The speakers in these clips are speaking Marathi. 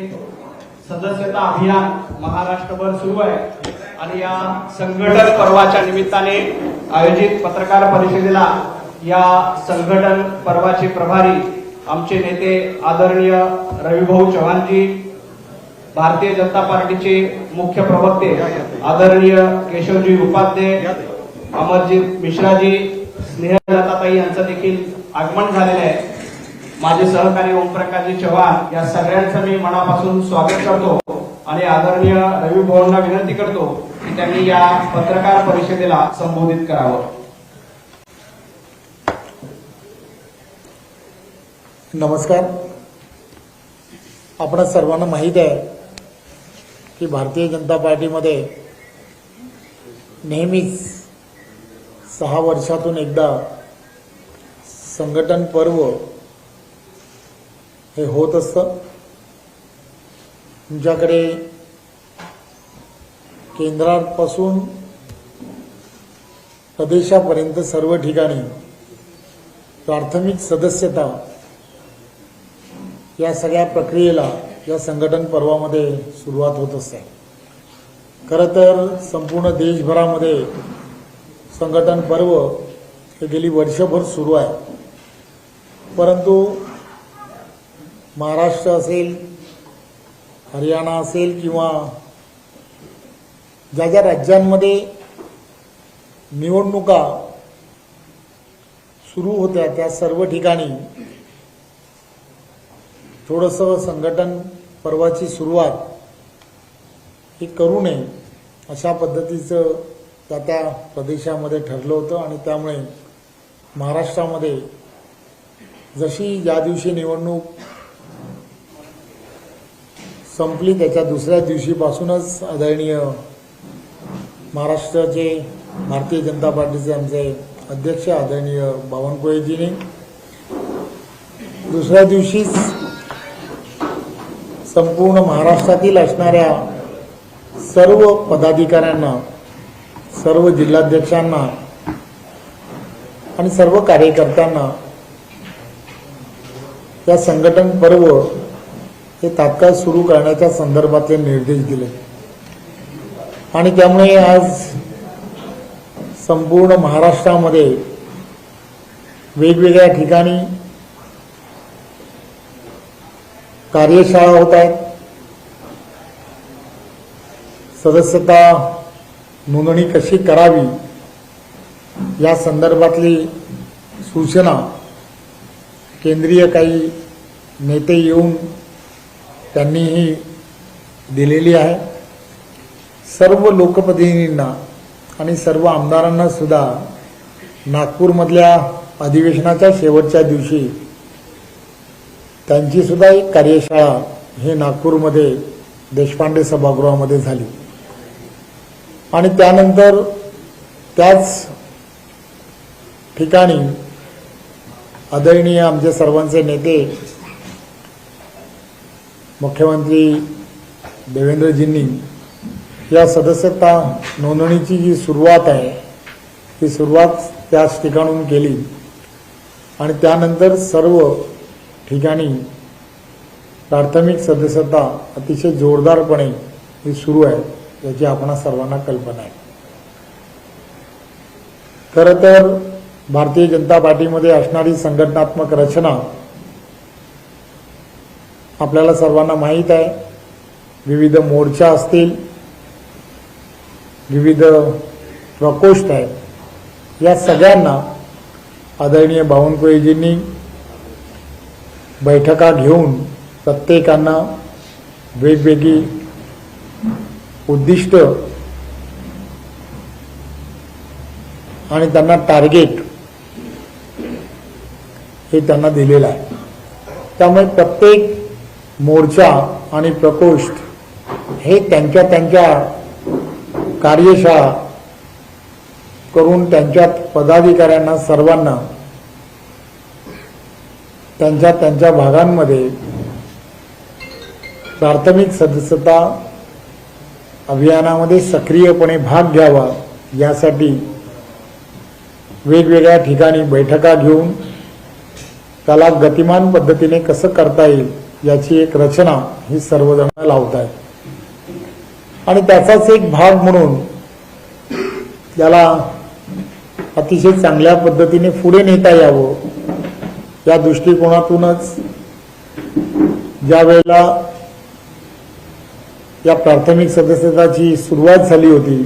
सदस्यता अभियान महाराष्ट्रभर सुरू आहे. आणि या संघटन पर्वाच्या निमित्ताने आयोजित पत्रकार परिषदेला या संघटन पर्वाचे प्रभारी आमचे नेते आदरणीय रविभाऊ चव्हाणजी भारतीय जनता पार्टीचे मुख्य प्रवक्ते आदरणीय केशवजी उपाध्ये अमरजीत मिश्राजी स्नेहलताताई यांचं देखील आगमन झालेलं आहे. माझे सहकारी ओमप्रकाशजी चव्हाण या सगळ्यांचं मी मनापासून स्वागत करतो आणि आदरणीय रवी भवनला विनंती करतो की त्यांनी या पत्रकार परिषदेला संबोधित करावं. नमस्कार. आपण सर्वांना माहीत आहे की भारतीय जनता पार्टीमध्ये नेहमीच सहा वर्षातून एकदा संघटन पर्व हे होत असतं. तुमच्याकडे केंद्रापासून प्रदेशापर्यंत सर्व ठिकाणी प्राथमिक सदस्यता या सगळ्या प्रक्रियेला या संघटन पर्वामध्ये सुरुवात होत असते. खरं तर संपूर्ण देशभरामध्ये संघटन पर्व हे गेली वर्षभर सुरू आहे. परंतु महाराष्ट्र असेल हरियाणा असेल किंवा ज्या ज्या राज्यांमध्ये निवडणुका सुरू होत्या त्या सर्व ठिकाणी थोडंसं संघटन पर्वाची सुरुवात ही करू नये अशा पद्धतीचं त्या त्या प्रदेशामध्ये ठरलं होतं आणि त्यामुळे महाराष्ट्रामध्ये जशी ज्या दिवशी निवडणूक संपली. त्याच्या दुसऱ्या दिवशीपासूनच आदरणीय महाराष्ट्राचे भारतीय जनता पार्टीचे आमचे अध्यक्ष आदरणीय बावनकुळेजीने दुसऱ्या दिवशीच संपूर्ण महाराष्ट्रातील असणाऱ्या सर्व पदाधिकाऱ्यांना सर्व जिल्हाध्यक्षांना आणि सर्व कार्यकर्त्यांना या संघटन पर्व हे तात्काळ सुरू करण्याच्या संदर्भातले निर्देश दिले. आणि त्यामुळे आज संपूर्ण महाराष्ट्रामध्ये वेगवेगळ्या ठिकाणी कार्यशाळा होत आहेत. सदस्यता नोंदणी कशी करावी या संदर्भातली सूचना केंद्रीय काही नेते येऊन त्यांनीही दिलेली आहे. सर्व लोकप्रतिनिधींना आणि सर्व आमदारांना सुद्धा नागपूरमधल्या अधिवेशनाच्या शेवटच्या दिवशी त्यांची सुद्धा एक कार्यशाळा हे नागपूरमध्ये देशपांडे सभागृहामध्ये झाली. आणि त्यानंतर त्याच ठिकाणी आदरणीय आमचे सर्वांचे नेते मुख्यमंत्री देवेंद्रजींनी या सदस्यता नोंदणीची जी सुरुवात आहे ती सुरुवात त्याच ठिकाणून केली. आणि त्यानंतर सर्व ठिकाणी प्राथमिक सदस्यता अतिशय जोरदारपणे ही सुरू आहे याची आपणा सर्वांना कल्पना आहे. खरं तर भारतीय जनता पार्टीमध्ये असणारी संघटनात्मक रचना आपल्याला सर्वांना माहीत आहे. विविध मोर्चा असतील. विविध प्रकोष्ठ आहेत. या सगळ्यांना आदरणीय बावनकुळेजींनी बैठका घेऊन प्रत्येकांना वेगवेगळी उद्दिष्ट आणि त्यांना टार्गेट हे त्यांना दिलेलं आहे. त्यामुळे प्रत्येक मोर्चा आणि प्रकोष्ठ हे त्यांच्या त्यांच्या कार्यशाळा करून त्यांच्या पदाधिकाऱ्यांना सर्वांना त्यांच्या त्यांच्या भागांमध्ये प्राथमिक सदस्यता अभियानामध्ये सक्रियपणे भाग घ्यावा यासाठी वेगवेगळ्या ठिकाणी बैठका घेऊन त्याला गतिमान पद्धतीने कसं करता येईल याची एक रचना ही सर्वजण लावत आहेत आणि त्याचाच एक भाग म्हणून त्याला अतिशय चांगल्या पद्धतीने पुढे नेता यावं या दृष्टिकोनातूनच ज्या वेळेला या प्राथमिक सदस्यताची सुरुवात झाली होती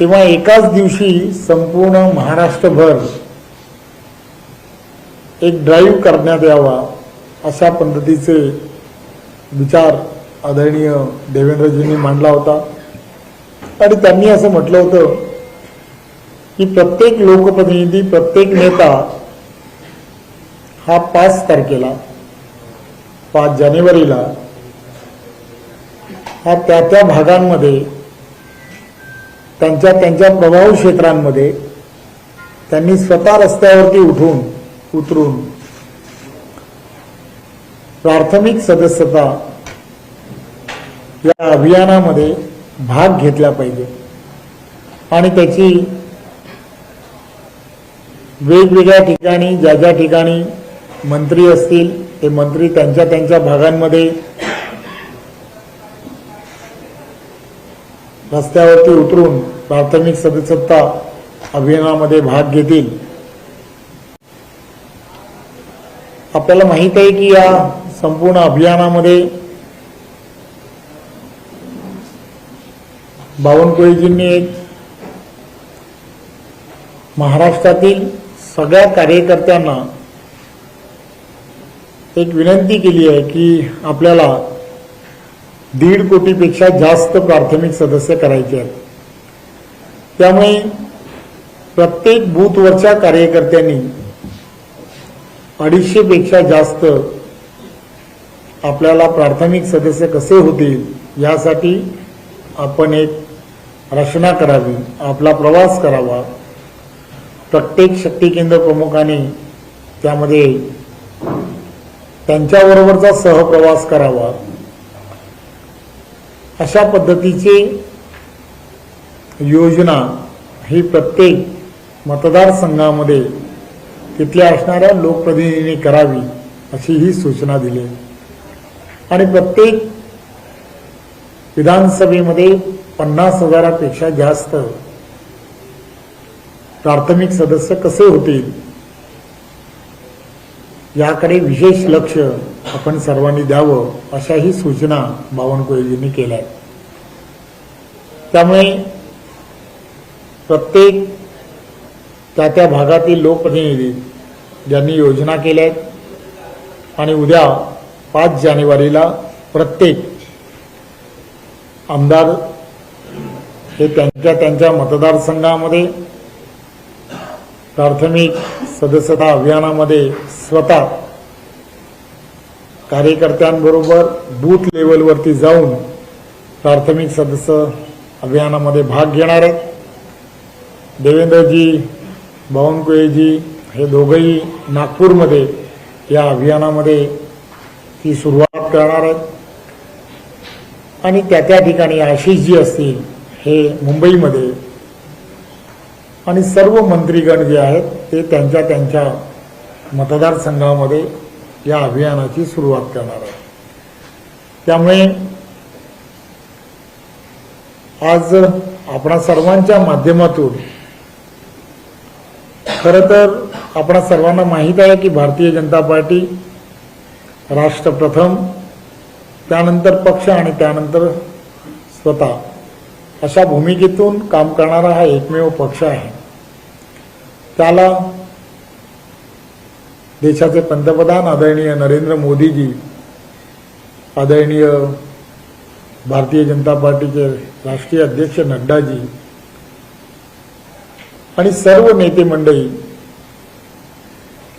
तेव्हा एकाच दिवशी संपूर्ण महाराष्ट्रभर एक ड्राईव्ह करण्यात यावा. अशा पद्धतीचे विचार आदरणीय देवेंद्रजींनी मांडला होता. आणि त्यांनी असं म्हटलं होतं की प्रत्येक लोकप्रतिनिधी प्रत्येक नेता हा पाच तारखेला पाच जानेवारीला हा त्या त्या भागांमध्ये त्यांच्या त्यांच्या प्रभाव क्षेत्रांमध्ये त्यांनी स्वतः रस्त्यावरती उठून उतरून प्राथमिक सदस्यता या अभियानामध्ये भाग घेतला पाहिजे. आणि त्याची वेगवेगळ्या ठिकाणी ज्या ज्या ठिकाणी मंत्री असतील ते मंत्री त्यांच्या त्यांच्या भागांमध्ये रस्त्यावरती उतरून प्राथमिक सदस्यता अभियानामध्ये भाग घेतील. आपल्याला माहीत आहे की या संपूर्ण अभियानामध्ये बावनकुळेजींनी एक महाराष्ट्रातील सगळ्या कार्यकर्त्यांना एक विनंती केली आहे की आपल्याला दीड कोटीपेक्षा जास्त प्राथमिक सदस्य करायचे आहेत. त्यामुळे प्रत्येक बूथवरच्या कार्यकर्त्यांनी अडीचशे पेक्षा जास्त आपल्याला प्राथमिक सदस्य कसे होतील यासाठी आपण एक रचना करावी आपला प्रवास करावा प्रत्येक शक्ती केंद्र प्रमुखाने त्यामध्ये त्यांच्याबरोबरचा सहप्रवास करावा अशा पद्धतीची योजना ही प्रत्येक मतदारसंघामध्ये तिथल्या असणाऱ्या लोकप्रतिनिधींनी करावी अशी ही सूचना दिली आहे. आणि प्रत्येक विधानसभेमध्ये पन्नास हजारापेक्षा जास्त प्राथमिक सदस्य कसे होतील? याकडे विशेष लक्ष आपण सर्वांनी द्यावं अशाही सूचना बावनकुळेजींनी केल्या आहेत. त्यामुळे प्रत्येक त्या त्या भागातील लोकप्रतिनिधी ज्यांनी योजना केल्या आहेत आणि उद्या पाच जानेवारीला प्रत्येक आमदार हे त्यांच्या त्यांच्या मतदारसंघामध्ये प्राथमिक सदस्यता अभियानामध्ये स्वतः कार्यकर्त्यांबरोबर बूथ लेवलवरती जाऊन प्राथमिक सदस्य अभियानामध्ये भाग घेणार आहेत. देवेंद्रजी बावनकुळेजी हे दोघंही नागपूरमध्ये या अभियानामध्ये ती सुरुवात करणार आहेत. आणि त्या त्या ठिकाणी आशिषजी असतील हे मुंबईमध्ये. आणि सर्व मंत्रीगण जे आहेत ते त्यांच्या त्यांच्या मतदारसंघामध्ये या अभियानाची सुरुवात करणार आहेत. त्यामुळे आज आपणा सर्वांच्या माध्यमातून खरं तर आपणा सर्वांना माहीत आहे की भारतीय जनता पार्टी राष्ट्र प्रथम त्यानंतर पक्ष आणि त्यानंतर स्वतः. अशा भूमिकेतून काम करणारा हा एकमेव पक्ष आहे. त्याला देशाचे पंतप्रधान आदरणीय नरेंद्र मोदीजी आदरणीय भारतीय जनता पार्टीचे राष्ट्रीय अध्यक्ष नड्डाजी आणि सर्व नेते मंडळी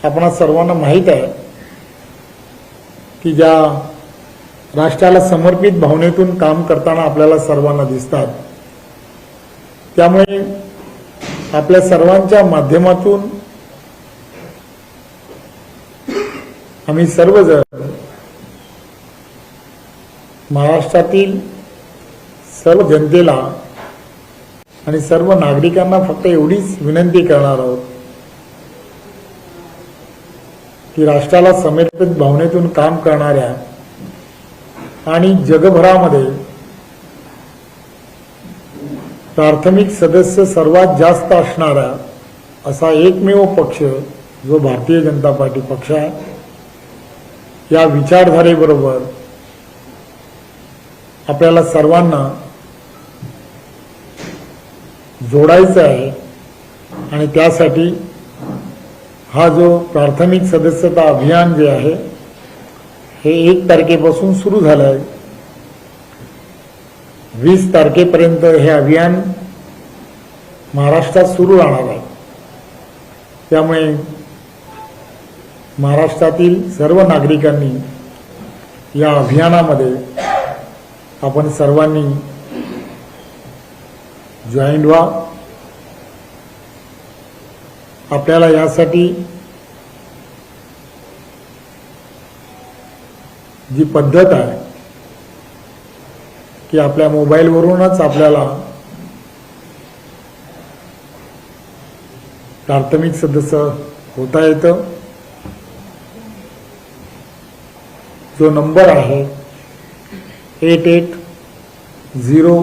आपणा सर्वांना माहीत आहे की ज्या राष्ट्राला समर्पित भावनेतून काम करताना आपल्याला सर्वांना दिसतात. त्यामुळे आपल्या सर्वांच्या माध्यमातून आम्ही सर्वजण महाराष्ट्रातील सर्व जनतेला आणि सर्व नागरिकांना फक्त एवढीच विनंती करणार आहोत की राष्ट्राला समर्पित भावनेतून काम करणाऱ्या आणि जगभरामध्ये प्राथमिक सदस्य सर्वात जास्त असणारा असा एकमेव पक्ष जो भारतीय जनता पार्टी पक्ष आहे या विचारधारेबरोबर आपल्याला सर्वांना जोडायचं आहे आणि त्यासाठी हा जो प्राथमिक सदस्यता अभियान जे आहे हे एक तारखेपासून सुरू झालं आहे वीस तारखेपर्यंत हे अभियान महाराष्ट्रात सुरू राहणार आहे. त्यामुळे महाराष्ट्रातील सर्व नागरिकांनी या अभियानामध्ये आपण सर्वांनी जॉईंट व्हा. आपल्याला यासाठी जी पद्धत आहे की आपल्या मोबाईलवरूनच आपल्याला प्राथमिक सदस्य होता येतं. जो नंबर आहे eight eight zero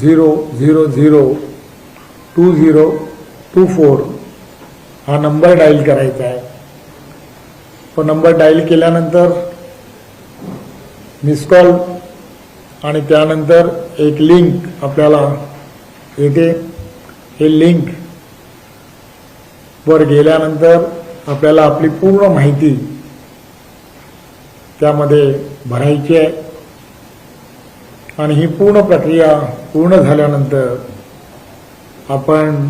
zero zero zero two zero two four हा नंबर डायल करायचा आहे. तो नंबर डायल केल्यानंतर मिस कॉल आणि त्यानंतर एक लिंक आपल्याला येते. हे लिंक वर गेल्यानंतर आपल्याला आपली पूर्ण माहिती त्यामध्ये भरायची आहे. आणि ही पूर्ण प्रक्रिया पूर्ण झाल्यानंतर आपण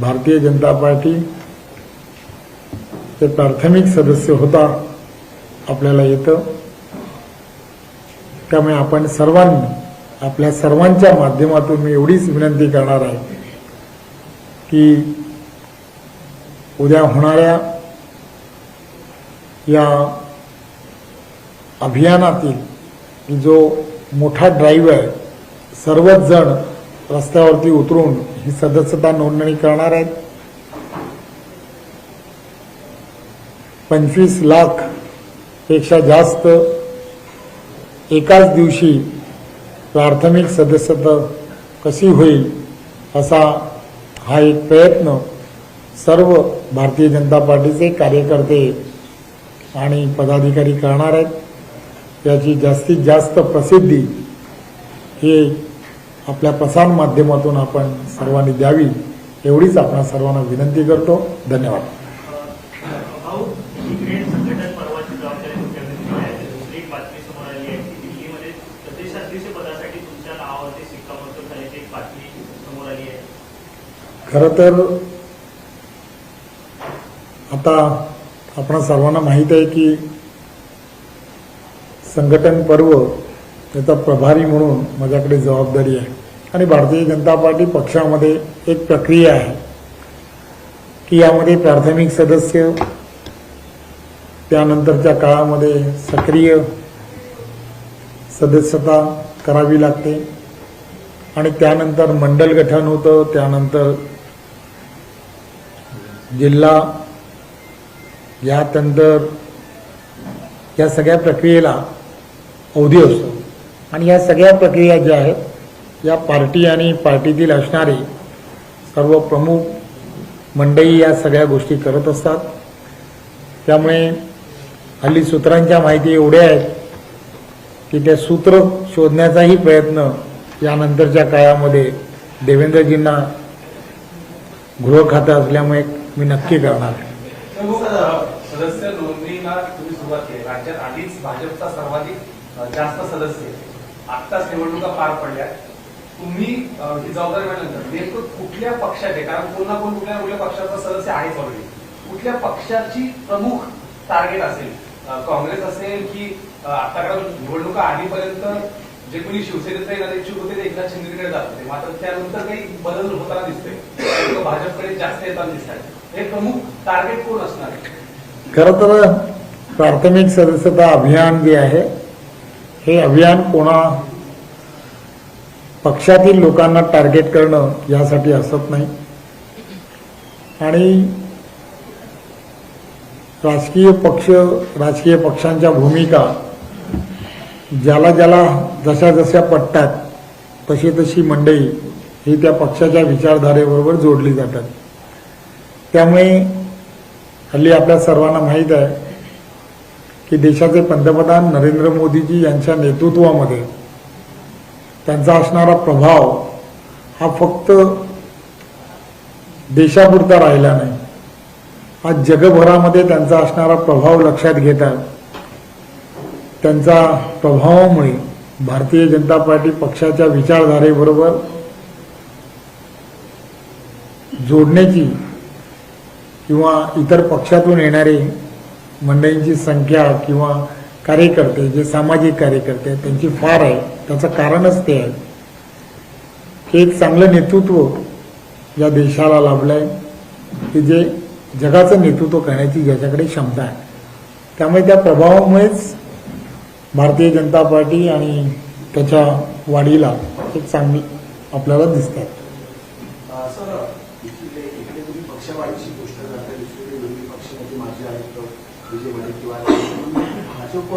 भारतीय जनता पार्टी ते प्राथमिक सदस्य होता आपल्याला येतं. त्यामुळे आपण सर्वांनी आपल्या सर्वांच्या माध्यमातून मी एवढीच विनंती करणार आहे की उद्या होणाऱ्या या अभियानातील जो मोठा ड्राईव्ह आहे सर्वच जण रस्त्यावरती उतरून ही सदस्यता नोंदणी करणार आहेत. पंचवीस लाखपेक्षा जास्त एकाच दिवशी प्राथमिक सदस्यता कशी होईल असा हा एक प्रयत्न सर्व भारतीय जनता पार्टीचे कार्यकर्ते आणि पदाधिकारी करणार आहेत. याची जास्तीत जास्त प्रसिद्धी हे आपल्या प्रसार माध्यमातून आपण सर्वांनी द्यावी एवढीच आपण सर्वांना विनंती करतो. धन्यवाद. खरं तर आता आपण सर्वांना माहीत आहे की संघटन पर्व त्याचा प्रभारी म्हणून माझ्याकडे जबाबदारी आहे. आणि भारतीय जनता पार्टी पक्षामध्ये एक प्रक्रिया आहे की यामध्ये प्राथमिक सदस्य त्यानंतरच्या काळामध्ये सक्रिय सदस्यता करावी लागते. आणि त्यानंतर मंडल गठन होतं त्यानंतर जिल्हा यानंतर या सगळ्या प्रक्रियेला अवधी असतो. आणि या सगळ्या प्रक्रिया ज्या आहेत या पार्टी आणि पार्टीतील असणारे सर्व प्रमुख मंडळी या सगळ्या गोष्टी करत असतात. त्यामुळे हल्ली सूत्रांच्या माहिती एवढ्या आहेत की त्या सूत्र शोधण्याचाही प्रयत्न यानंतरच्या काळामध्ये देवेंद्रजींना गृह खातं असल्यामुळे मी नक्की करणार सदस्य नोंदणीला तुम्ही सुरुवात केली. राज्यात आधीच भाजपचा सर्वाधिक जास्त सदस्य आत्ताच निवडणुका पार पडल्या तुम्ही ही जबाबदारी मिळाल्यानंतर नेमकं कुठल्या पक्षाचे कारण कोण ना कोण कुठल्या कुठल्या पक्षाचा सदस्य आहेच ऑलरेडी कुठल्या पक्षाची प्रमुख टार्गेट असेल? काँग्रेस असेल की आता कारण निवडणुका आधीपर्यंत जे कोणी शिवसेनेचे इच्छुक होते ते एकनाथ शिंदेकडे जात होते. मात्र त्यानंतर काही बदल होताना दिसते भाजपकडे जास्त येताना दिसत हे प्रमुख टार्गेट कोण असणार? आहे खरं तर प्राथमिक सदस्यता अभियान जे आहे हे अभियान कोणा पक्षातील लोकांना टार्गेट करणं यासाठी असत नाही. आणि राजकीय पक्ष राजकीय पक्षांच्या भूमिका ज्याला ज्याला जशा जशा पटतात तशी तशी मंडई ही त्या पक्षाच्या विचारधारेबरोबर जोडली जातात. त्यामुळे हल्ली आपल्या सर्वांना माहीत आहे की देशाचे पंतप्रधान नरेंद्र मोदीजी यांच्या नेतृत्वामध्ये त्यांचा असणारा प्रभाव हा फक्त देशापुरता राहिला नाही. आज जगभरामध्ये त्यांचा असणारा प्रभाव लक्षात घेता त्यांचा प्रभावामुळे भारतीय जनता पार्टी पक्षाच्या विचारधारेबरोबर जोडण्याची किंवा इतर पक्षातून येणारे मंडळींची संख्या किंवा कार्यकर्ते जे सामाजिक कार्यकर्ते आहेत त्यांची फार आहे. त्याचं कारणच ते आहे. की एक चांगलं नेतृत्व या देशाला लाभलं आहे की जे जगाचं नेतृत्व करण्याची ज्याच्याकडे क्षमता आहे. त्यामुळे त्या प्रभावामुळेच भारतीय जनता पार्टी आणि त्याच्या वाढीला एक चांगली आपल्याला दिसत आहे अ, सर इकडे इकडे तुम्ही पक्षवाढीची गोष्ट करता दुसरीकडे विरोधी पक्ष म्हणजे माजी आयुक्त विजय वडेट्टीवार तुम्ही भाजप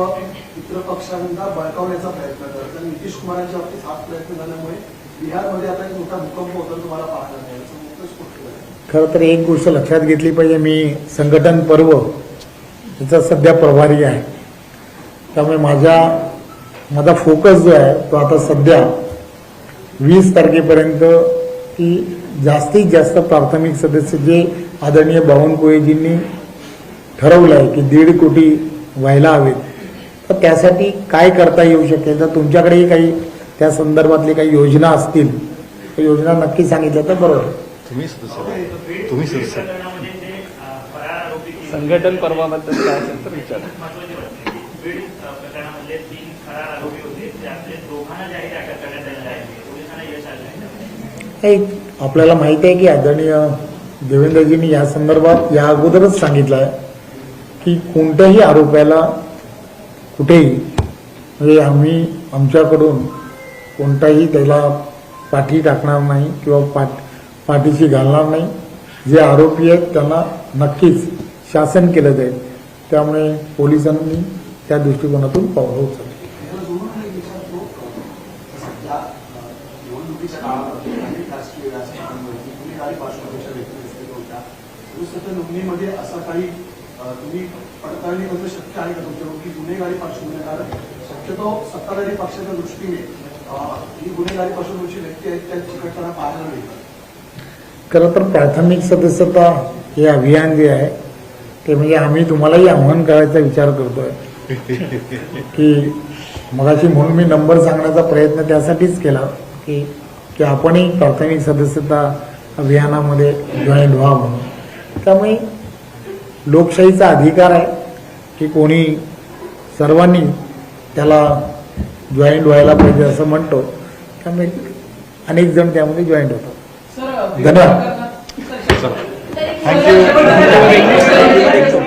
इतर पक्षांना बळकावण्याचा प्रयत्न करत आणि नितीश कुमारांच्या बाबतीत हाच प्रयत्न झाल्यामुळे बिहारमध्ये आता एक मोठा भूकंप होता तुम्हाला पाहायला मिळेल. असं मोठं स्पष्ट झालं. खरं तर एक गोष्ट लक्षात घेतली पाहिजे मी संघटन पर्व याचा सध्या प्रभारी आहे. त्यामुळे माझ्या माझा फोकस जो आहे तो आता सध्या वीस तारखेपर्यंत की जास्तीत जास्त प्राथमिक सदस्य जे आदरणीय बावनकुळेजींनी ठरवलं आहे की दीड कोटी व्हायला हवेत. तर त्यासाठी काय करता येऊ शकेल? तर तुमच्याकडेही काही त्या संदर्भातली काही योजना असतील तर योजना नक्की सांगितल्या तर बरोबर. तुम्ही तुम्ही संघटन पर्वाबद्दल काय असेल तर विचार. आपल्याला माहिती आहे की आदरणीय देवेंद्रजींनी या संदर्भात या अगोदरच सांगितलं आहे. की कोणत्याही आरोपाला कुठेही म्हणजे आम्ही आमच्याकडून कोणताही त्याला पाठी टाकणार नाही किंवा पाठ पाठीशी घालणार नाही. जे आरोपी आहेत त्यांना नक्कीच शासन केलं जाईल. त्यामुळे पोलिसांनी त्या दृष्टिकोनातून पावलं उचलली. असं काही तुम्ही पडताळणी करणं शक्य आहे का तुमच्याकडून? की गुन्हेगारी पार्श्वभूमी कारण शक्यतो सत्ताधारी पक्षाच्या दृष्टीने ही गुन्हेगारी पार्श्वभूमीची व्यक्ती आहेत त्या चिकटताना पाहायला मिळतात खरं तर प्राथमिक सदस्यता हे अभियान जे आहे ते म्हणजे आम्ही तुम्हालाही आव्हान करायचा विचार करतोय. की मगाशी म्हणून मी नंबर सांगण्याचा प्रयत्न त्यासाठीच केला की की आपणही प्राथमिक सदस्यता अभियानामध्ये जॉईन व्हा म्हणून. त्यामुळे लोकशाहीचा अधिकार आहे की कोणी सर्वांनी त्याला जॉईंट व्हायला पाहिजे असं म्हणतो. त्यामुळे अनेक जण त्यामध्ये जॉईंट होतात. धन्यवाद. थँक्यू